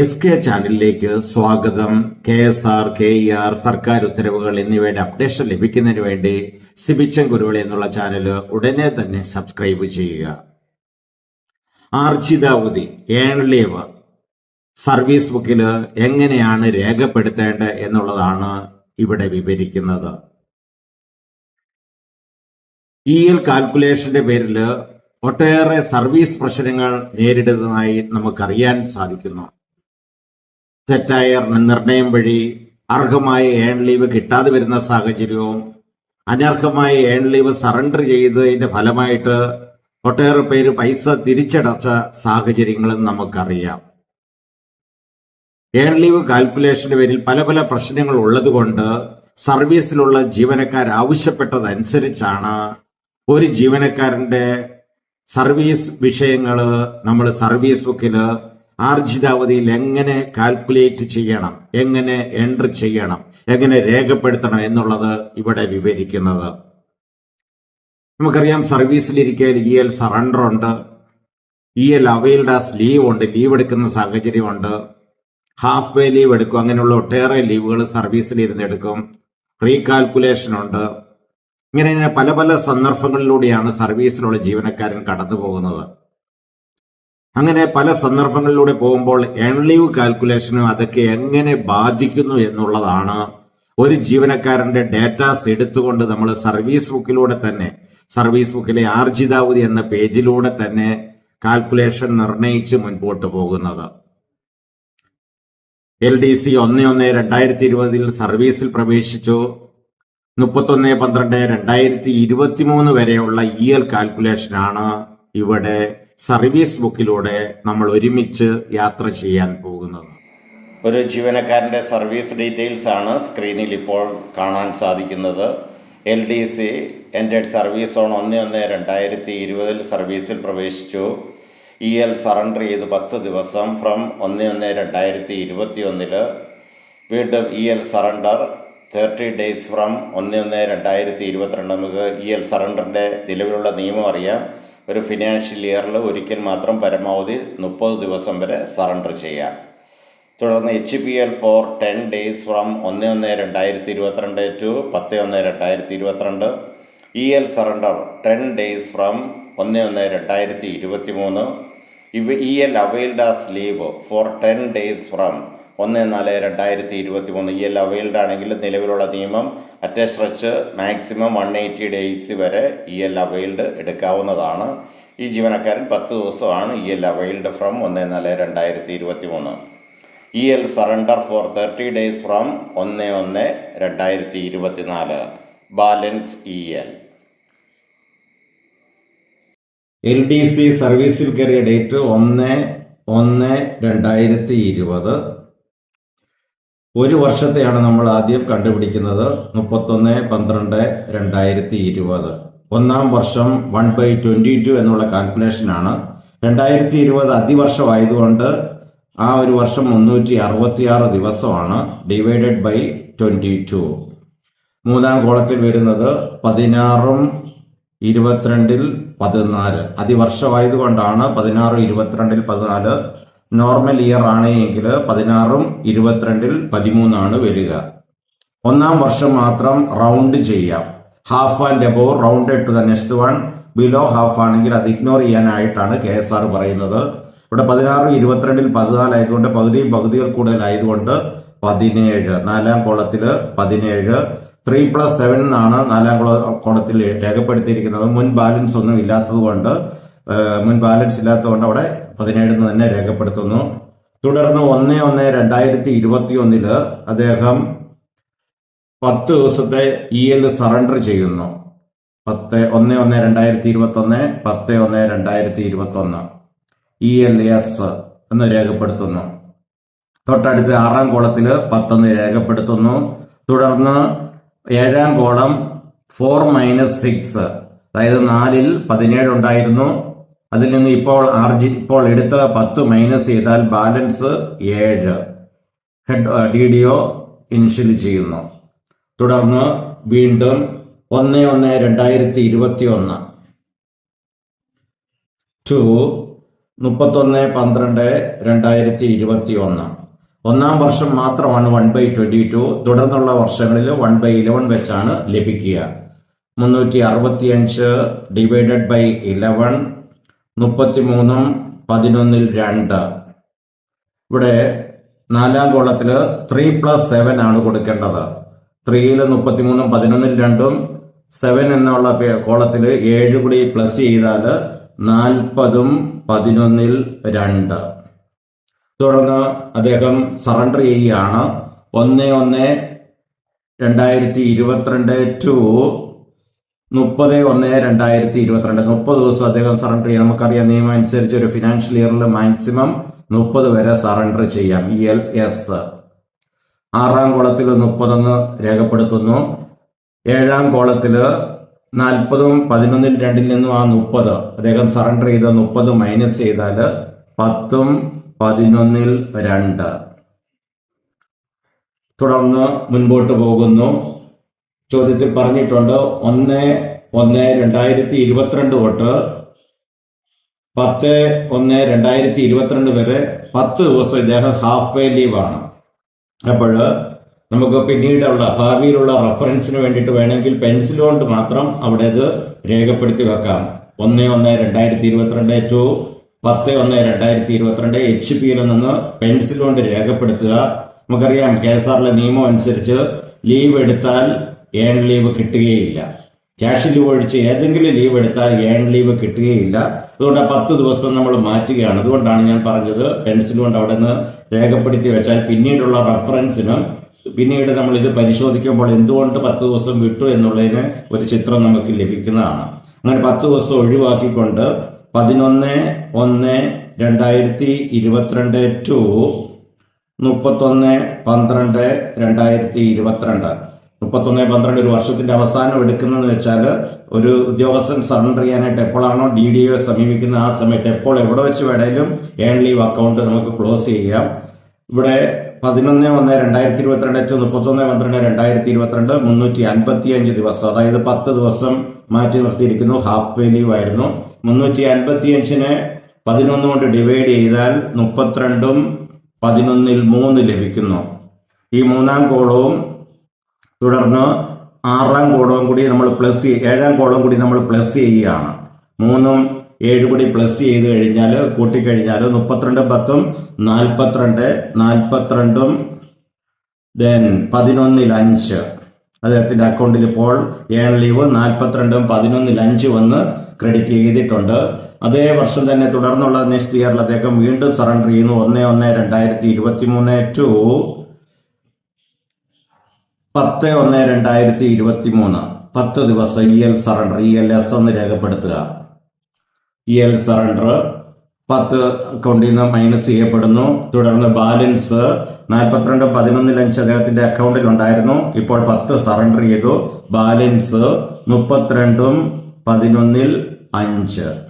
S K ചാനലിലേക്ക് സ്വാഗതം. K S R K E R സർക്കാർ ഉത്തരവുകൾ എന്നിവയുടെ അപ്ഡേഷൻ ലഭിക്കുന്നതിന് വേണ്ടി സിബിച്ചൻ കുരുവിളി എന്നുള്ള ചാനൽ ഉടനെ തന്നെ സബ്സ്ക്രൈബ് ചെയ്യുക. ആർജിതാവതി ഏൺലീവ് സർവീസ് ബുക്കിൽ എങ്ങനെയാണ് രേഖപ്പെടുത്തേണ്ടത് എന്നുള്ളതാണ് ഇവിടെ വിവരിക്കുന്നത്. ഇ എൽ കാൽക്കുലേഷന്റെ പേരിൽ ഒട്ടേറെ സർവീസ് പ്രശ്നങ്ങൾ നേരിടുന്നതായി നമുക്കറിയാൻ സാധിക്കുന്നു. തെറ്റായ നിർണയം വഴി അർഹമായ ഏൺ ലീവ് കിട്ടാതെ വരുന്ന സാഹചര്യവും അനർഹമായ ഏൺ ലീവ് സറണ്ടർ ചെയ്തതിന്റെ ഫലമായിട്ട് ഒട്ടേറെ പേര് പൈസ തിരിച്ചടച്ച സാഹചര്യങ്ങളും നമുക്കറിയാം. ഏൺ ലീവ് കാൽക്കുലേഷന്റെ പേരിൽ പല പല പ്രശ്നങ്ങൾ ഉള്ളതുകൊണ്ട് സർവീസിലുള്ള ജീവനക്കാർ ആവശ്യപ്പെട്ടതനുസരിച്ചാണ് ഒരു ജീവനക്കാരന്റെ സർവീസ് വിഷയങ്ങൾ നമ്മൾ സർവീസ് ബുക്കിൽ ആർജിതാവധിയിൽ എങ്ങനെ കാൽക്കുലേറ്റ് ചെയ്യണം എങ്ങനെ എൻട്രി ചെയ്യണം എങ്ങനെ രേഖപ്പെടുത്തണം എന്നുള്ളത് ഇവിടെ വിവരിക്കുന്നത്. നമുക്കറിയാം സർവീസിലിരിക്കാൻ ഇ എൽ സറണ്ടർ ഉണ്ട് E L availed as leave ഉണ്ട് ലീവ് എടുക്കുന്ന സാഹചര്യമുണ്ട്. ഹാഫ് വേ ലീവ് എടുക്കും അങ്ങനെയുള്ള ഒട്ടേറെ ലീവുകൾ സർവീസിലിരുന്ന് എടുക്കും. റീകാൽക്കുലേഷൻ ഉണ്ട് ഇങ്ങനെ പല പല സന്ദർഭങ്ങളിലൂടെയാണ് സർവീസിലുള്ള ജീവനക്കാരൻ കടന്നു പോകുന്നത് അങ്ങനെ പല സന്ദർഭങ്ങളിലൂടെ പോകുമ്പോൾ എൺലീവ് കാൽക്കുലേഷനും അതൊക്കെ എങ്ങനെ ബാധിക്കുന്നു എന്നുള്ളതാണ് ഒരു ജീവനക്കാരന്റെ ഡേറ്റാസ് എടുത്തുകൊണ്ട് നമ്മൾ സർവീസ് ബുക്കിലൂടെ തന്നെ സർവീസ് ബുക്കിലെ ആർജിതാവതി എന്ന പേജിലൂടെ തന്നെ കാൽക്കുലേഷൻ നിർണയിച്ച് മുൻപോട്ട് പോകുന്നത്. എൽ ഡി സി ഒന്ന് ഒന്ന് രണ്ടായിരത്തി ഇരുപതിൽ സർവീസിൽ പ്രവേശിച്ചു. മുപ്പത്തൊന്ന് പന്ത്രണ്ട് രണ്ടായിരത്തി ഇരുപത്തി മൂന്ന് വരെയുള്ള ഇ എൽ കാൽക്കുലേഷനാണ് ഇവിടെ സർവീസ് ബുക്കിലൂടെ നമ്മൾ ഒരുമിച്ച് യാത്ര ചെയ്യാൻ പോകുന്നത്. ഒരു ജീവനക്കാരന്റെ സർവീസ് ഡീറ്റെയിൽസ് ആണ് സ്ക്രീനിൽ ഇപ്പോൾ കാണാൻ സാധിക്കുന്നത്. എൽ ഡി സി എന്റെ സർവീസ് ഓൺ ഒന്ന് ഒന്ന് രണ്ടായിരത്തി ഇരുപതിൽ സർവീസിൽ പ്രവേശിച്ചു. ഇ എൽ സറണ്ടർ ചെയ്ത് പത്ത് ദിവസം ഫ്രം ഒന്ന് ഒന്ന് രണ്ടായിരത്തി ഇരുപത്തി ഒന്നിൽ വീണ്ടും E L surrender thirty days from ഒന്ന് ഒന്ന് രണ്ടായിരത്തി ഇരുപത്തിരണ്ട് നമുക്ക് ഇ എൽ സറണ്ടറിന്റെ നിലവിലുള്ള നിയമം അറിയാം. ഒരു ഫിനാൻഷ്യൽ ഇയറിൽ ഒരിക്കൽ മാത്രം പരമാവധി മുപ്പത് ദിവസം വരെ സറണ്ടർ ചെയ്യാം. തുടർന്ന് H P L for ten days from ഒന്ന് ഒന്ന് രണ്ടായിരത്തി ഇരുപത്തിരണ്ട് ടു പത്ത് ഒന്ന് രണ്ടായിരത്തി ഇരുപത്തിരണ്ട് E L surrender ten days from ഒന്ന് ഒന്ന് രണ്ടായിരത്തി ഇരുപത്തി മൂന്ന് ഇവ E L availed as leave for ten days from ഒന്ന് നാല് രണ്ടായിരത്തി ഇരുപത്തി മൂന്ന് ഈ എൽ അവൈൽഡ് ആണെങ്കിൽ നിലവിലുള്ള നിയമം at stretch maximum one eighty days വരെ ഇ എൽ അവൈൽഡ് എടുക്കാവുന്നതാണ്. ഈ ജീവനക്കാരൻ പത്ത് ദിവസമാണ് ഇ എൽ അവൈൽഡ് ഫ്രം ഒന്ന് നാല് രണ്ടായിരത്തി ഇരുപത്തി മൂന്ന് E L surrender for thirty days from ഒന്ന് ഒന്ന് രണ്ടായിരത്തി ഇരുപത്തി നാല് balance E L. L D C സർവീസിൽ കയറിയ ഡേറ്റ് ഒന്ന് ഒന്ന് രണ്ടായിരത്തി ഇരുപത്. ഒരു വർഷത്തെയാണ് നമ്മൾ ആദ്യം കണ്ടുപിടിക്കുന്നത് മുപ്പത്തൊന്ന് പന്ത്രണ്ട് രണ്ടായിരത്തി ഇരുപത്. ഒന്നാം വർഷം വൺ ബൈ ട്വന്റി ടു എന്നുള്ള കാൽക്കുലേഷനാണ് രണ്ടായിരത്തി ഇരുപത് അതിവർഷമായതുകൊണ്ട് ആ ഒരു വർഷം മുന്നൂറ്റി അറുപത്തിയാറ് ദിവസമാണ് ഡിവൈഡഡ് ബൈ ട്വന്റി ടു മൂന്നാം കോളത്തിൽ വരുന്നത് പതിനാറും ഇരുപത്തിരണ്ടിൽ പതിനാല്. അതിവർഷമായതുകൊണ്ടാണ് പതിനാറ് ഇരുപത്തിരണ്ടിൽ പതിനാല് നോർമൽ ഇയർ ആണ് എങ്കിൽ പതിനാറും ഇരുപത്തിരണ്ടിൽ പതിമൂന്നാണ് വരിക. ഒന്നാം വർഷം മാത്രം റൗണ്ട് ചെയ്യാം. Half and above round to the next one below half ആണെങ്കിൽ അത് ഇഗ്നോർ ചെയ്യാനായിട്ടാണ് കെ എസ് ആർ പറയുന്നത്. ഇവിടെ പതിനാറ് ഇരുപത്തിരണ്ടിൽ പതിനാല് ആയതുകൊണ്ട് പകുതിയും പകുതികൾ കൂടുതലായതുകൊണ്ട് പതിനേഴ്. നാലാം കോളത്തിൽ പതിനേഴ്. ത്രീ പ്ലസ് സെവൻ എന്നാണ് നാലാം കോള കോളത്തിൽ രേഖപ്പെടുത്തിയിരിക്കുന്നത്. മുൻ ബാലൻസ് ഒന്നും ഇല്ലാത്തത് കൊണ്ട് മുൻ ബാലൻസ് ഇല്ലാത്തതുകൊണ്ട് അവിടെ പതിനേഴ് എന്ന് തന്നെ രേഖപ്പെടുത്തുന്നു. തുടർന്ന് ഒന്ന് ഒന്ന് രണ്ടായിരത്തി ഇരുപത്തി ഒന്നിൽ അദ്ദേഹം പത്ത് ദിവസത്തെ ഇ എൽ സറണ്ടർ ചെയ്യുന്നു. പത്ത് ഒന്ന് ഒന്ന് രണ്ടായിരത്തി ഇരുപത്തി ഒന്ന് പത്ത് ഒന്ന് രണ്ടായിരത്തി ഇരുപത്തി ഒന്ന് ഇ എൽ എസ് എന്ന് രേഖപ്പെടുത്തുന്നു. തൊട്ടടുത്ത് ആറാം കോളത്തിൽ പത്തൊന്ന് രേഖപ്പെടുത്തുന്നു. തുടർന്ന് ഏഴാം കോളം ഫോർ മൈനസ് സിക്സ് അതായത് നാലിൽ പതിനേഴ് ഉണ്ടായിരുന്നു. അതിൽ നിന്ന് ഇപ്പോൾ ആർജി ഇപ്പോൾ എടുത്ത പത്ത് മൈനസ് ചെയ്താൽ ബാലൻസ് ഏഴ്. Head D D O initial ചെയ്യുന്നു. തുടർന്ന് വീണ്ടും ഒന്ന് ഒന്ന് രണ്ടായിരത്തി ഇരുപത്തി ഒന്ന് ടു മുപ്പത്തൊന്ന് പന്ത്രണ്ട് രണ്ടായിരത്തി ഇരുപത്തി ഒന്ന് ഒന്നാം വർഷം മാത്രമാണ് വൺ ബൈ ട്വന്റി ടു തുടർന്നുള്ള വർഷങ്ങളിൽ വൺ ബൈ ഇലവൻ വെച്ചാണ് ലഭിക്കുക. മുന്നൂറ്റി അറുപത്തിയഞ്ച് ഡിവൈഡഡ് ബൈ ഇലവൻ മുപ്പത്തിമൂന്നും പതിനൊന്നിൽ രണ്ട്. ഇവിടെ നാലാം കോളത്തിൽ ത്രീ പ്ലസ് സെവൻ ആണ് കൊടുക്കേണ്ടത്. ത്രീയിൽ മുപ്പത്തിമൂന്നും പതിനൊന്നിൽ രണ്ടും സെവൻ എന്നുള്ള കോളത്തിൽ ഏഴ് കൂടി പ്ലസ് ചെയ്താൽ നാൽപ്പതും പതിനൊന്നിൽ രണ്ട്. തുടർന്ന് അദ്ദേഹം സറണ്ടർ ചെയ്യുകയാണ്. ഒന്ന് ഒന്ന് രണ്ടായിരത്തി ഇരുപത്തിരണ്ട് ടു മുപ്പത് ഒന്ന് രണ്ടായിരത്തി ഇരുപത്തിരണ്ട്. മുപ്പത് ദിവസം അദ്ദേഹം സറണ്ടർ ചെയ്യാം. നമുക്കറിയാം നിയമം അനുസരിച്ച് ഒരു ഫിനാൻഷ്യൽ ഇയറിൽ മാക്സിമം മുപ്പത് വരെ സറണ്ടർ ചെയ്യാം. ഇ എൽ എസ് ആറാം കോളത്തിൽ മുപ്പതൊന്ന് രേഖപ്പെടുത്തുന്നു. ഏഴാം കോളത്തിൽ നാൽപ്പതും പതിനൊന്നിൽ രണ്ടിൽ നിന്നും ആ മുപ്പത് അദ്ദേഹം സറണ്ടർ ചെയ്ത മുപ്പത് മൈനസ് ചെയ്താൽ പത്തും പതിനൊന്നിൽ രണ്ട്. തുടർന്ന് മുൻപോട്ട് പോകുന്നു. ചോദ്യത്തിൽ പറഞ്ഞിട്ടുണ്ട്. ഒന്ന് ഒന്ന് രണ്ടായിരത്തി ഇരുപത്തിരണ്ട് തൊട്ട് പത്ത് ഒന്ന് രണ്ടായിരത്തി ഇരുപത്തിരണ്ട് വരെ പത്ത് ദിവസം ഇദ്ദേഹം ഹാഫ് പേ ലീവാണ് അപ്പോൾ നമുക്ക് പിന്നീടുള്ള ഭാവിയിലുള്ള റെഫറൻസിന് വേണ്ടിയിട്ട് വേണമെങ്കിൽ പെൻസിൽ കൊണ്ട് മാത്രം അവിടെ ഇത് രേഖപ്പെടുത്തി വെക്കാം. ഒന്ന് ഒന്ന് രണ്ടായിരത്തി ഇരുപത്തിരണ്ട് ടു പത്ത് ഒന്ന് രണ്ടായിരത്തി ഇരുപത്തിരണ്ട് എച്ച് പിയിൽ നിന്ന് പെൻസിൽ കൊണ്ട് രേഖപ്പെടുത്തുക. നമുക്കറിയാം കെ എസ് ആറിലെ നിയമം അനുസരിച്ച് ലീവ് എടുത്താൽ ഏൺ ലീവ് കിട്ടുകയില്ല. ക്യാഷ് ലീവ് ഒഴിച്ച് ഏതെങ്കിലും ലീവ് എടുത്താൽ ഏൺ ലീവ് കിട്ടുകയില്ല. അതുകൊണ്ട് പത്ത് ദിവസം നമ്മൾ മാറ്റുകയാണ്. അതുകൊണ്ടാണ് ഞാൻ പറഞ്ഞത് പെൻസിൽ കൊണ്ട് അവിടെ നിന്ന് രേഖപ്പെടുത്തി വെച്ചാൽ പിന്നീടുള്ള റെഫറൻസിനും പിന്നീട് നമ്മൾ ഇത് പരിശോധിക്കുമ്പോൾ എന്തുകൊണ്ട് പത്ത് ദിവസം വിട്ടു എന്നുള്ളതിന് ഒരു ചിത്രം നമുക്ക് ലഭിക്കുന്നതാണ്. അങ്ങനെ പത്ത് ദിവസം ഒഴിവാക്കിക്കൊണ്ട് പതിനൊന്ന് ഒന്ന് രണ്ടായിരത്തി ഇരുപത്തിരണ്ട് ടു മുപ്പത്തൊന്ന് പന്ത്രണ്ട് രണ്ടായിരത്തി ഇരുപത്തിരണ്ട്. മുപ്പത്തൊന്ന് പന്ത്രണ്ട് ഒരു വർഷത്തിന്റെ അവസാനം എടുക്കുന്നതെന്ന് വെച്ചാൽ ഒരു ഉദ്യോഗസ്ഥൻ സറണ്ടർ ചെയ്യാനായിട്ട് എപ്പോഴാണോ ഡി ഡി ഒയെ സമീപിക്കുന്ന ആ സമയത്ത് എപ്പോൾ എവിടെ വെച്ച് വേണേലും ഏൺ ലീവ് അക്കൗണ്ട് നമുക്ക് ക്ലോസ് ചെയ്യാം. ഇവിടെ പതിനൊന്ന് ഒന്ന് രണ്ടായിരത്തി ഇരുപത്തിരണ്ട് ടു മുപ്പത്തൊന്ന് പന്ത്രണ്ട് രണ്ടായിരത്തി ഇരുപത്തിരണ്ട് മുന്നൂറ്റി അൻപത്തി അഞ്ച് ദിവസം അതായത് പത്ത് ദിവസം മാറ്റി നിർത്തിയിരിക്കുന്നു. ഹാഫ് പേ ലീവ് ആയിരുന്നു. മുന്നൂറ്റി അൻപത്തി അഞ്ചിനെ പതിനൊന്ന് കൊണ്ട് ഡിവൈഡ് ചെയ്താൽ മുപ്പത്തിരണ്ടും പതിനൊന്നിൽ മൂന്ന് ലഭിക്കുന്നു. ഈ മൂന്നാം കോളവും തുടർന്ന് ആറാം കോളവും കൂടി നമ്മൾ പ്ലസ് ഏഴാം കോളവും കൂടി നമ്മൾ പ്ലസ് ചെയ്യുകയാണ്. മൂന്നും ഏഴ് കൂടി പ്ലസ് ചെയ്ത് കഴിഞ്ഞാൽ കൂട്ടിക്കഴിഞ്ഞാൽ മുപ്പത്തിരണ്ട് പത്തും നാൽപ്പത്തിരണ്ട് നാൽപ്പത്തിരണ്ടും ദെൻ പതിനൊന്നിൽ അഞ്ച്. അദ്ദേഹത്തിന്റെ അക്കൗണ്ടിൽ ഇപ്പോൾ ഏൺ ലീവ് നാൽപ്പത്തിരണ്ടും പതിനൊന്നിൽ അഞ്ച് വന്ന് ക്രെഡിറ്റ് ചെയ്തിട്ടുണ്ട്. അതേ വർഷം തന്നെ തുടർന്നുള്ള നെക്സ്റ്റ് ഇയറിൽ അദ്ദേഹം വീണ്ടും സറണ്ടർ ചെയ്യുന്നു. ഒന്ന് ഒന്ന് രണ്ടായിരത്തി ഇരുപത്തി മൂന്ന് ടു പത്ത് ഒന്ന് രണ്ടായിരത്തി ഇരുപത്തി മൂന്ന് പത്ത് ദിവസം E L surrender E L S എന്ന് രേഖപ്പെടുത്തുക. ഇ എൽ സറണ്ടർ പത്ത് അക്കൗണ്ടിൽ നിന്ന് മൈനസ് ചെയ്യപ്പെടുന്നു. തുടർന്ന് ബാലൻസ് നാൽപ്പത്തിരണ്ട് പതിനൊന്നിൽ അഞ്ച് അദ്ദേഹത്തിന്റെ അക്കൗണ്ടിൽ ഉണ്ടായിരുന്നു. ഇപ്പോൾ പത്ത് സറണ്ടർ ചെയ്തു. ബാലൻസ് മുപ്പത്തിരണ്ടും പതിനൊന്നിൽ അഞ്ച്.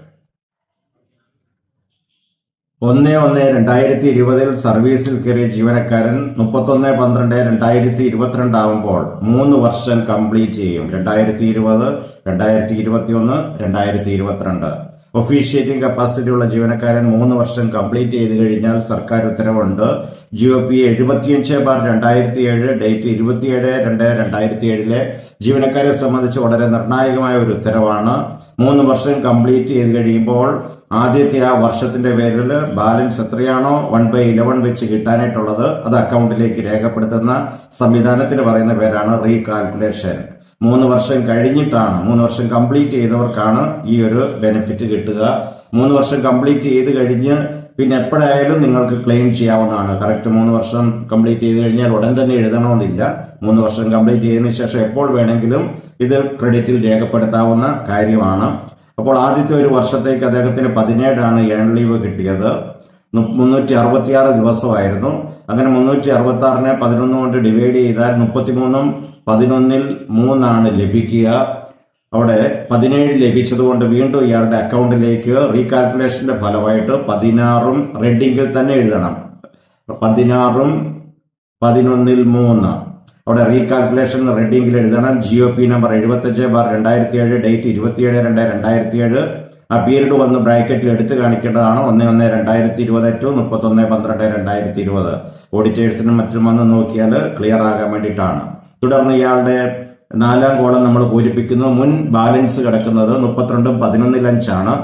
ഒന്ന് ഒന്ന് രണ്ടായിരത്തി ഇരുപതിൽ സർവീസിൽ കയറിയ ജീവനക്കാരൻ മുപ്പത്തൊന്ന് പന്ത്രണ്ട് രണ്ടായിരത്തി ഇരുപത്തിരണ്ട് ആകുമ്പോൾ മൂന്ന് വർഷം കംപ്ലീറ്റ് ചെയ്യും. രണ്ടായിരത്തി ഇരുപത് രണ്ടായിരത്തി ഇരുപത്തി ഒന്ന് രണ്ടായിരത്തി ഇരുപത്തിരണ്ട് ഒഫീഷ്യേറ്റിംഗ് കപ്പാസിറ്റി ഉള്ള ജീവനക്കാരൻ മൂന്ന് വർഷം കംപ്ലീറ്റ് ചെയ്ത് കഴിഞ്ഞാൽ സർക്കാർ ഉത്തരവുണ്ട്. ജി ഒ പി എഴുപത്തിയഞ്ച് ബാർ രണ്ടായിരത്തി ഏഴ് ഡേറ്റ് ഇരുപത്തിയേഴ് രണ്ട് രണ്ടായിരത്തി ഏഴിലെ ജീവനക്കാരെ സംബന്ധിച്ച് വളരെ നിർണായകമായ ഒരു ഉത്തരവാണ്. മൂന്ന് വർഷം കംപ്ലീറ്റ് ചെയ്ത് കഴിയുമ്പോൾ ആദ്യത്തെ ആ വർഷത്തിന്റെ പേരിൽ ബാലൻസ് എത്രയാണോ വൺ ബൈ ഇലവൻ വെച്ച് കിട്ടാനായിട്ടുള്ളത് അത് അക്കൗണ്ടിലേക്ക് രേഖപ്പെടുത്തുന്ന സംവിധാനത്തിന് പറയുന്ന പേരാണ് റീകാൽക്കുലേഷൻ. മൂന്ന് വർഷം കഴിഞ്ഞിട്ടാണ് മൂന്ന് വർഷം കംപ്ലീറ്റ് ചെയ്തവർക്കാണ് ഈ ഒരു ബെനിഫിറ്റ് കിട്ടുക. മൂന്ന് വർഷം കംപ്ലീറ്റ് ചെയ്ത് കഴിഞ്ഞ് പിന്നെ എപ്പോഴായാലും നിങ്ങൾക്ക് ക്ലെയിം ചെയ്യാവുന്നതാണ്. കറക്റ്റ് മൂന്ന് വർഷം കംപ്ലീറ്റ് ചെയ്ത് കഴിഞ്ഞാൽ ഉടൻ തന്നെ എഴുതണമെന്നില്ല. മൂന്ന് വർഷം കംപ്ലീറ്റ് ചെയ്തതിനു ശേഷം എപ്പോൾ വേണമെങ്കിലും ഇത് ക്രെഡിറ്റിൽ രേഖപ്പെടുത്താവുന്ന കാര്യമാണ്. അപ്പോൾ ആദ്യത്തെ ഒരു വർഷത്തേക്ക് അദ്ദേഹത്തിന് പതിനേഴാണ് ഏൺ ലീവ് കിട്ടിയത്. മുന്നൂറ്റി അറുപത്തിയാറ് ദിവസമായിരുന്നു. അങ്ങനെ മുന്നൂറ്റി അറുപത്തി ആറിനെ പതിനൊന്ന് കൊണ്ട് ഡിവൈഡ് ചെയ്താൽ മുപ്പത്തിമൂന്നും പതിനൊന്നിൽ മൂന്നാണ് ലഭിക്കുക. അവിടെ പതിനേഴ് ലഭിച്ചതുകൊണ്ട് വീണ്ടും ഇയാളുടെ അക്കൗണ്ടിലേക്ക് റീകാൽക്കുലേഷന്റെ ഫലമായിട്ട് പതിനാറും റെഡിങ്കിൽ തന്നെ എഴുതണം. പതിനാറും പതിനൊന്നിൽ മൂന്ന്. അവിടെ റീകാൽക്കുലേഷൻ റെഡിങ്കിൽ എഴുതണം. ജി ഒ പി നമ്പർ എഴുപത്തഞ്ച് ബാർ രണ്ടായിരത്തി ഏഴ് ഡേറ്റ് ഇരുപത്തിയേഴ് രണ്ട് രണ്ടായിരത്തി ഏഴ് ആ പീരീഡ് വന്ന് ബ്രാക്കറ്റിൽ എടുത്തു കാണിക്കേണ്ടതാണ്. ഒന്ന് ഒന്ന് രണ്ടായിരത്തി ഇരുപത് ടു മുപ്പത്തൊന്ന് പന്ത്രണ്ട് രണ്ടായിരത്തി ഇരുപത് ഓഡിറ്റേഴ്സിനും മറ്റും വന്ന് നോക്കിയാൽ ക്ലിയർ ആകാൻ വേണ്ടിയിട്ടാണ്. തുടർന്ന് ഇയാളുടെ നാലാം കോളം നമ്മൾ പൂരിപ്പിക്കുന്നു. മുൻ ബാലൻസ് കിടക്കുന്നത് മുപ്പത്തിരണ്ടും പതിനൊന്നിൽ അഞ്ചാണ്.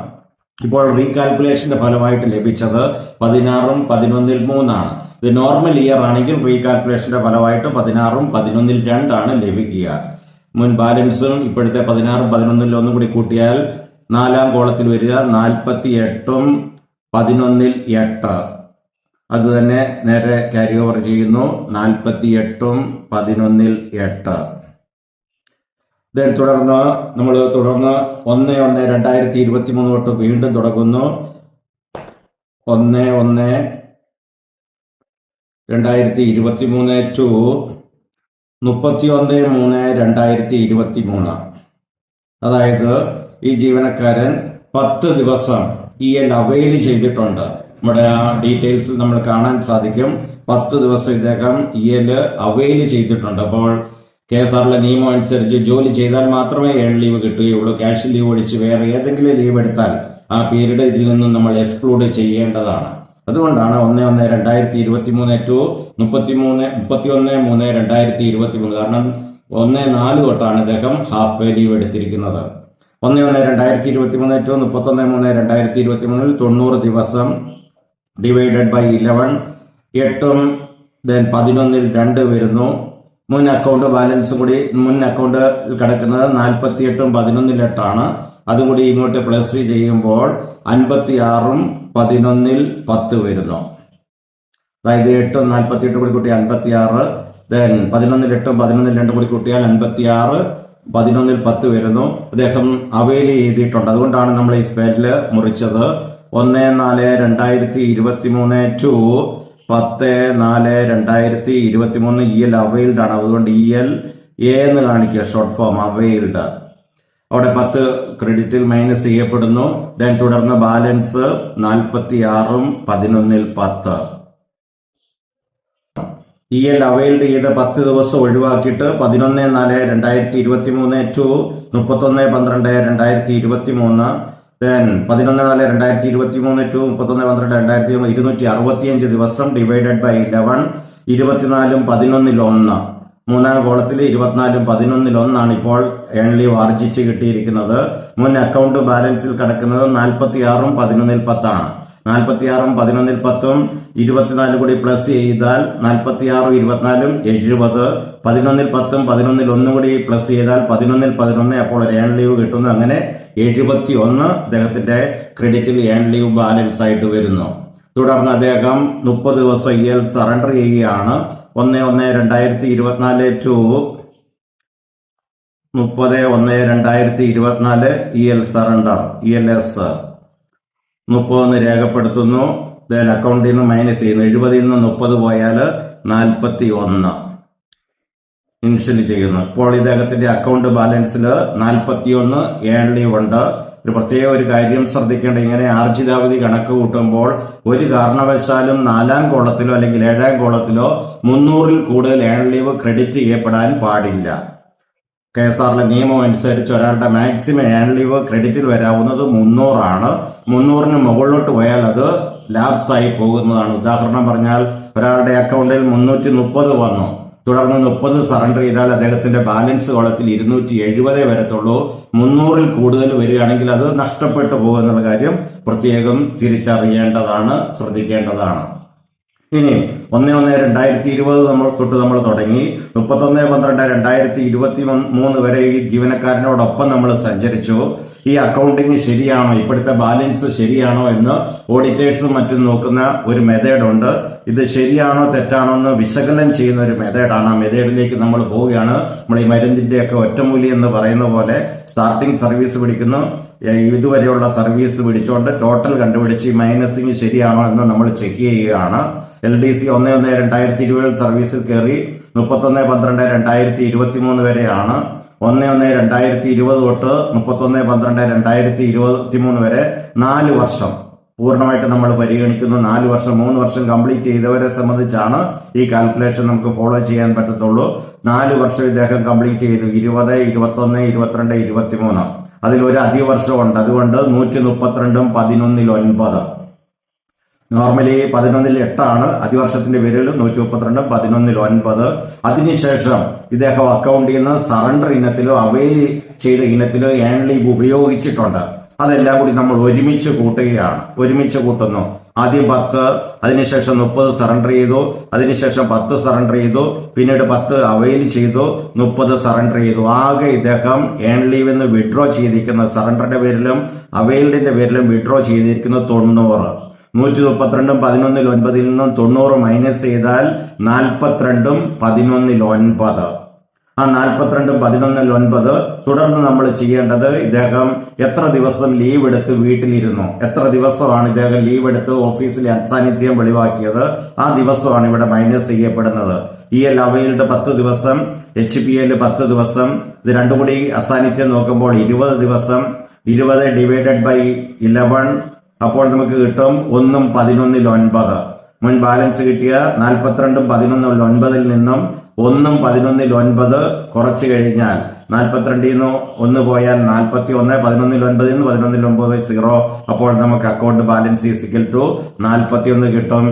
ഇപ്പോൾ റീകാൽക്കുലേഷന്റെ ഫലമായിട്ട് ലഭിച്ചത് പതിനാറും പതിനൊന്നിൽ മൂന്നാണ്. ഇത് നോർമൽ ഇയർ ആണെങ്കിൽ റീകാൽക്കുലേഷന്റെ ഫലമായിട്ട് പതിനാറും പതിനൊന്നിൽ രണ്ടാണ് ലഭിക്കുക. മുൻ ബാലൻസും ഇപ്പോഴത്തെ പതിനാറും പതിനൊന്നിൽ ഒന്നും കൂടി കൂട്ടിയാൽ നാലാം കോളത്തിൽ വരിക നാൽപ്പത്തി എട്ടും പതിനൊന്നിൽ എട്ട്. അത് തന്നെ നേരെ ക്യാരി ഓവർ ചെയ്യുന്നു നാൽപ്പത്തി എട്ടും പതിനൊന്നിൽ എട്ട്. ദെൻ തുടർന്ന് നമ്മൾ തുടർന്ന് ഒന്ന് ഒന്ന് രണ്ടായിരത്തി ഇരുപത്തി മൂന്ന് തൊട്ട് വീണ്ടും തുടങ്ങുന്നു. ഒന്ന് ഒന്ന് രണ്ടായിരത്തി ഇരുപത്തി മൂന്ന് ടു മുപ്പത്തി ഒന്ന് മൂന്ന് രണ്ടായിരത്തി ഇരുപത്തി മൂന്ന് അതായത് ഈ ജീവനക്കാരൻ പത്ത് ദിവസം ഇ എൽ അവൈൽ ചെയ്തിട്ടുണ്ട്. നമ്മുടെ ആ ഡീറ്റെയിൽസ് നമ്മൾ കാണാൻ സാധിക്കും. പത്ത് ദിവസം ഇദ്ദേഹം ഇ എൽ അവൈൽ ചെയ്തിട്ടുണ്ട്. അപ്പോൾ കെ എസ് ആറിലെ നിയമം അനുസരിച്ച് ജോലി ചെയ്താൽ മാത്രമേ ഏൺ ലീവ് കിട്ടുകയുള്ളൂ. ക്യാഷ് ലീവ് ഒഴിച്ച് വേറെ ഏതെങ്കിലും ലീവ് എടുത്താൽ ആ പീരീഡ് ഇതിൽ നിന്നും നമ്മൾ എക്സ്ക്ലൂഡ് ചെയ്യേണ്ടതാണ്. അതുകൊണ്ടാണ് ഒന്ന് ഒന്ന് രണ്ടായിരത്തി ഇരുപത്തി മൂന്ന് ടു മുപ്പത്തി മൂന്ന് മുപ്പത്തി ഒന്ന് മൂന്ന് രണ്ടായിരത്തി ഇരുപത്തി മൂന്ന് കാരണം ഒന്ന് നാല് തൊട്ടാണ് ഇദ്ദേഹം ഹാഫ് ലീവ് എടുത്തിരിക്കുന്നത്. ഒന്ന് ഒന്ന് രണ്ടായിരത്തി ഇരുപത്തി മൂന്ന് ടു മുപ്പത്തൊന്ന് മൂന്ന് രണ്ടായിരത്തി ഇരുപത്തി മൂന്നിൽ തൊണ്ണൂറ് ദിവസം ഡിവൈഡഡ് ബൈ ഇലവൻ എട്ടും ദെൻ പതിനൊന്നിൽ രണ്ട് വരുന്നു. മുൻ അക്കൗണ്ട് ബാലൻസ് കൂടി മുൻ അക്കൗണ്ട് കിടക്കുന്നത് നാൽപ്പത്തി എട്ടും പതിനൊന്നിൽ എട്ടാണ്. അതും കൂടി ഇങ്ങോട്ട് പ്ലസ് ചെയ്യുമ്പോൾ അൻപത്തി ആറും പതിനൊന്നിൽ പത്ത് വരുന്നു. അതായത് എട്ടും നാൽപ്പത്തി എട്ട് കൂടി കൂട്ടിയാൽ അൻപത്തി ആറ് ദെൻ പതിനൊന്നിൽ എട്ടും പതിനൊന്നിൽ രണ്ട് കൂടി കൂട്ടിയാൽ അൻപത്തി ആറ് പതിനൊന്നിൽ പത്ത് വരുന്നു. അദ്ദേഹം അവൈൽ ചെയ്തിട്ടുണ്ട്. അതുകൊണ്ടാണ് നമ്മൾ ഈ സ്പെല്ല് മുറിച്ചത്. ഒന്ന് നാല് രണ്ടായിരത്തി ഇരുപത്തി മൂന്ന് ടു പത്ത് നാല് രണ്ടായിരത്തി ഇരുപത്തി മൂന്ന് ഇ എൽ അവൈൽഡ് ആണ്. അതുകൊണ്ട് ഇ എൽ എ എന്ന് കാണിക്കുക ഷോർട്ട് ഫോം അവൈൽഡ് അവിടെ പത്ത് ക്രെഡിറ്റിൽ മൈനസ് ചെയ്യപ്പെടുന്നു. ദെൻ തുടർന്ന് ബാലൻസ് നാൽപ്പത്തി ആറും പതിനൊന്നിൽ പത്ത്. ഇ എൽ അവൈൽഡ് ചെയ്ത് പത്ത് ദിവസം ഒഴിവാക്കിയിട്ട് പതിനൊന്ന് നാല് രണ്ടായിരത്തി ഇരുപത്തി മൂന്ന് ടു മുപ്പത്തൊന്ന് പന്ത്രണ്ട് രണ്ടായിരത്തി ഇരുപത്തി മൂന്ന് ദെൻ പതിനൊന്ന് നാല് രണ്ടായിരത്തി ഇരുപത്തി മൂന്ന് ടു മുപ്പത്തൊന്ന് പന്ത്രണ്ട് രണ്ടായിരത്തി ഇരുന്നൂറ്റി അറുപത്തിയഞ്ച് ദിവസം ഡിവൈഡഡ് ബൈ ഇലവൻ ഇരുപത്തിനാലും പതിനൊന്നിൽ ഒന്ന്. മൂന്നാം കോളത്തിൽ ഇരുപത്തിനാലും പതിനൊന്നിൽ ഒന്നാണ് ഇപ്പോൾ ഏൺ ലീവ് ആർജിച്ച് കിട്ടിയിരിക്കുന്നത്. മുൻ അക്കൗണ്ട് ബാലൻസിൽ കിടക്കുന്നത് നാൽപ്പത്തിയാറും പതിനൊന്നിൽ പത്താണ്. നാൽപ്പത്തിയാറും പതിനൊന്നിൽ പത്തും ഇരുപത്തിനാല് കൂടി പ്ലസ് ചെയ്താൽ നാൽപ്പത്തിയാറും ഇരുപത്തിനാലും എഴുപത്. പതിനൊന്നിൽ പത്തും പതിനൊന്നിൽ ഒന്നും കൂടി പ്ലസ് ചെയ്താൽ പതിനൊന്നിൽ പതിനൊന്ന് അപ്പോൾ ഒരു ഏൺ ലീവ് കിട്ടുന്നു. അങ്ങനെ എഴുപത്തി ഒന്ന് അദ്ദേഹത്തിന്റെ ക്രെഡിറ്റിൽ ഏൺ ലീവ് ബാലൻസ് ആയിട്ട് വരുന്നു. തുടർന്ന് അദ്ദേഹം മുപ്പത് ദിവസം ഇയാൾ സറണ്ടർ ചെയ്യുകയാണ്. ഒന്ന് ഒന്ന് രണ്ടായിരത്തി ഇരുപത്തിനാല് ടു മുപ്പത് ഒന്ന് രണ്ടായിരത്തി ഇരുപത്തിനാല് E L surrender E L S മുപ്പതെന്ന് രേഖപ്പെടുത്തുന്നു. ദെൻ അക്കൗണ്ടിൽ നിന്ന് മൈനസ് ചെയ്യുന്നു. എഴുപതിൽ നിന്ന് മുപ്പത് പോയാൽ നാൽപ്പത്തി ഒന്ന് ഇൻഷ്വൽ ചെയ്യുന്നു. ഇപ്പോൾ ഇദ്ദേഹത്തിന്റെ അക്കൗണ്ട് ബാലൻസിൽ നാൽപ്പത്തി ഒന്ന് ഏൺലി ഉണ്ട് ഒരു പ്രത്യേക ഒരു കാര്യം ശ്രദ്ധിക്കേണ്ട ഇങ്ങനെ ആർജിതാവധി കണക്ക് കൂട്ടുമ്പോൾ ഒരു കാരണവശാലും നാലാം കോളത്തിലോ അല്ലെങ്കിൽ ഏഴാം കോളത്തിലോ മുന്നൂറിൽ കൂടുതൽ ഏൺ ലീവ് ക്രെഡിറ്റ് ചെയ്യപ്പെടാൻ പാടില്ല. കെ എസ് ആറിലെ നിയമം അനുസരിച്ച് ഒരാളുടെ മാക്സിമം ഏൺ ലീവ് ക്രെഡിറ്റിൽ വരാവുന്നത് മുന്നൂറാണ്. മുന്നൂറിന് മുകളിലോട്ട് പോയാൽ അത് ലാപ്സായി പോകുന്നതാണ്. ഉദാഹരണം പറഞ്ഞാൽ ഒരാളുടെ അക്കൗണ്ടിൽ മുന്നൂറ്റി മുപ്പത് വന്നു. തുടർന്ന് മുപ്പത് സറണ്ടർ ചെയ്താൽ അദ്ദേഹത്തിന്റെ ബാലൻസ് കോളത്തിൽ ഇരുന്നൂറ്റി എഴുപതേ വരത്തുള്ളൂ. മുന്നൂറിൽ കൂടുതൽ വരികയാണെങ്കിൽ അത് നഷ്ടപ്പെട്ടു പോകുമെന്നുള്ള കാര്യം പ്രത്യേകം തിരിച്ചറിയേണ്ടതാണ് ശ്രദ്ധിക്കേണ്ടതാണ്. ഇനിയും ഒന്ന് ഒന്ന് രണ്ടായിരത്തി ഇരുപത് നമ്മൾ തൊട്ട് നമ്മൾ തുടങ്ങി. മുപ്പത്തൊന്ന് പന്ത്രണ്ട് രണ്ടായിരത്തി ഇരുപത്തി മൂന്ന് വരെ ഈ ജീവനക്കാരനോടൊപ്പം നമ്മൾ സഞ്ചരിച്ചു. ഈ അക്കൗണ്ടിങ് ശരിയാണോ? ഇപ്പോഴത്തെ ബാലൻസ് ശരിയാണോ എന്ന് ഓഡിറ്റേഴ്സും മറ്റും നോക്കുന്ന ഒരു മെത്തേഡ് ഉണ്ട്. ഇത് ശരിയാണോ തെറ്റാണോ എന്ന് വിശകലനം ചെയ്യുന്ന ഒരു മെത്തേഡാണ് ആ മെത്തേഡിലേക്ക് നമ്മൾ പോവുകയാണ്. നമ്മൾ ഈ മരുന്നിന്റെ ഒക്കെ ഒറ്റമൂലി എന്ന് പറയുന്ന പോലെ സ്റ്റാർട്ടിംഗ് സർവീസ് പിടിക്കുന്നു. ഇതുവരെയുള്ള സർവീസ് പിടിച്ചുകൊണ്ട് ടോട്ടൽ കണ്ടുപിടിച്ച് മൈനസിങ് ശരിയാണോ എന്ന് നമ്മൾ ചെക്ക് ചെയ്യുകയാണ്. എൽ ഡി സി ഒന്ന് ഒന്ന് രണ്ടായിരത്തി ഇരുപതിൽ സർവീസിൽ കയറി മുപ്പത്തൊന്ന് പന്ത്രണ്ട് രണ്ടായിരത്തി ഇരുപത്തി മൂന്ന് വരെയാണ്. ഒന്ന് ഒന്ന് രണ്ടായിരത്തി ഇരുപത് തൊട്ട് മുപ്പത്തൊന്ന് പന്ത്രണ്ട് രണ്ടായിരത്തി ഇരുപത്തി മൂന്ന് വരെ നാല് വർഷം. പൂർണമായിട്ട് നമ്മൾ പരിഗണിക്കുന്നു. നാല് വർഷം മൂന്ന് വർഷം കംപ്ലീറ്റ് ചെയ്തവരെ സംബന്ധിച്ചാണ് ഈ കാൽക്കുലേഷൻ നമുക്ക് ഫോളോ ചെയ്യാൻ പറ്റത്തുള്ളൂ. നാല് വർഷം ഇദ്ദേഹം കംപ്ലീറ്റ് ചെയ്തു. ഇരുപത് ഇരുപത്തൊന്ന് ഇരുപത്തിരണ്ട് ഇരുപത്തിമൂന്ന്. അതിൽ ഒരു അധിവർഷമുണ്ട്. അതുകൊണ്ട് നൂറ്റി മുപ്പത്തിരണ്ടും പതിനൊന്നിൽ ഒൻപത് നോർമലി പതിനൊന്നിൽ എട്ടാണ് അതിവർഷത്തിന്റെ പേരിൽ നൂറ്റി മുപ്പത്തിരണ്ട് പതിനൊന്നിൽ ഒൻപത്. അതിനുശേഷം ഇദ്ദേഹം അക്കൗണ്ടിൽ നിന്ന് സറണ്ടർ ഇനത്തിലോ അവൈൽ ചെയ്ത ഇനത്തിലോ ഏൺ ഉപയോഗിച്ചിട്ടുണ്ട്. അതെല്ലാം കൂടി നമ്മൾ ഒരുമിച്ച് കൂട്ടുകയാണ്. ഒരുമിച്ച് കൂട്ടുന്നു. ആദ്യം പത്ത് അതിനുശേഷം മുപ്പത് സറണ്ടർ ചെയ്തു. അതിനുശേഷം പത്ത് സറണ്ടർ ചെയ്തു. പിന്നീട് പത്ത് അവൈൽ ചെയ്തു. മുപ്പത് സറണ്ടർ ചെയ്തു. ആകെ ഇദ്ദേഹം ഏൺ ലീവ് എന്ന് വിഡ്രോ ചെയ്തിരിക്കുന്ന സറണ്ടറിന്റെ പേരിലും അവൈൽഡിന്റെ പേരിലും വിഡ്രോ ചെയ്തിരിക്കുന്നത് തൊണ്ണൂറ്. നൂറ്റി മുപ്പത്തിരണ്ടും പതിനൊന്നിൽ ഒൻപതിൽ നിന്നും തൊണ്ണൂറ് മൈനസ് ചെയ്താൽ നാൽപ്പത്തിരണ്ടും പതിനൊന്നിൽ ഒൻപത്. ആ നാൽപ്പത്തിരണ്ടും പതിനൊന്നിൽ ഒൻപത് തുടർന്ന് നമ്മൾ ചെയ്യേണ്ടത് ഇദ്ദേഹം എത്ര ദിവസം ലീവ് എടുത്ത് വീട്ടിലിരുന്നു? എത്ര ദിവസമാണ് ഇദ്ദേഹം ലീവ് എടുത്ത് ഓഫീസിലെ അസാന്നിധ്യം വെളിവാക്കിയത്? ആ ദിവസമാണ് ഇവിടെ മൈനസ് ചെയ്യപ്പെടുന്നത്. ഇ എൽ അവയിലുടെ പത്ത് ദിവസം എച്ച് പി എൽ പത്ത് ദിവസം ഇത് രണ്ടും കൂടി അസാന്നിധ്യം നോക്കുമ്പോൾ ഇരുപത് ദിവസം ഇരുപത് ഡിവൈഡഡ് ബൈ ഇലവൺ അപ്പോൾ നമുക്ക് കിട്ടും ഒന്നും പതിനൊന്നിൽ ഒൻപത്. മുൻ ബാലൻസ് കിട്ടിയ നാൽപ്പത്തിരണ്ടും പതിനൊന്നിൽ ഒൻപതിൽ നിന്നും ഒന്നും പതിനൊന്നിൽ ഒൻപത് കുറച്ച് കഴിഞ്ഞാൽ നാൽപ്പത്തിരണ്ടിൽ നിന്ന് ഒന്ന് പോയാൽ നാൽപ്പത്തി ഒന്ന് പതിനൊന്നിൽ ഒൻപതിൽ നിന്ന് പതിനൊന്നിൽ ഒൻപത് സീറോ അപ്പോൾ നമുക്ക് അക്കൗണ്ട് ബാലൻസ് ഈസിക്കൽ ടു നാൽപ്പത്തി ഒന്ന് കിട്ടും.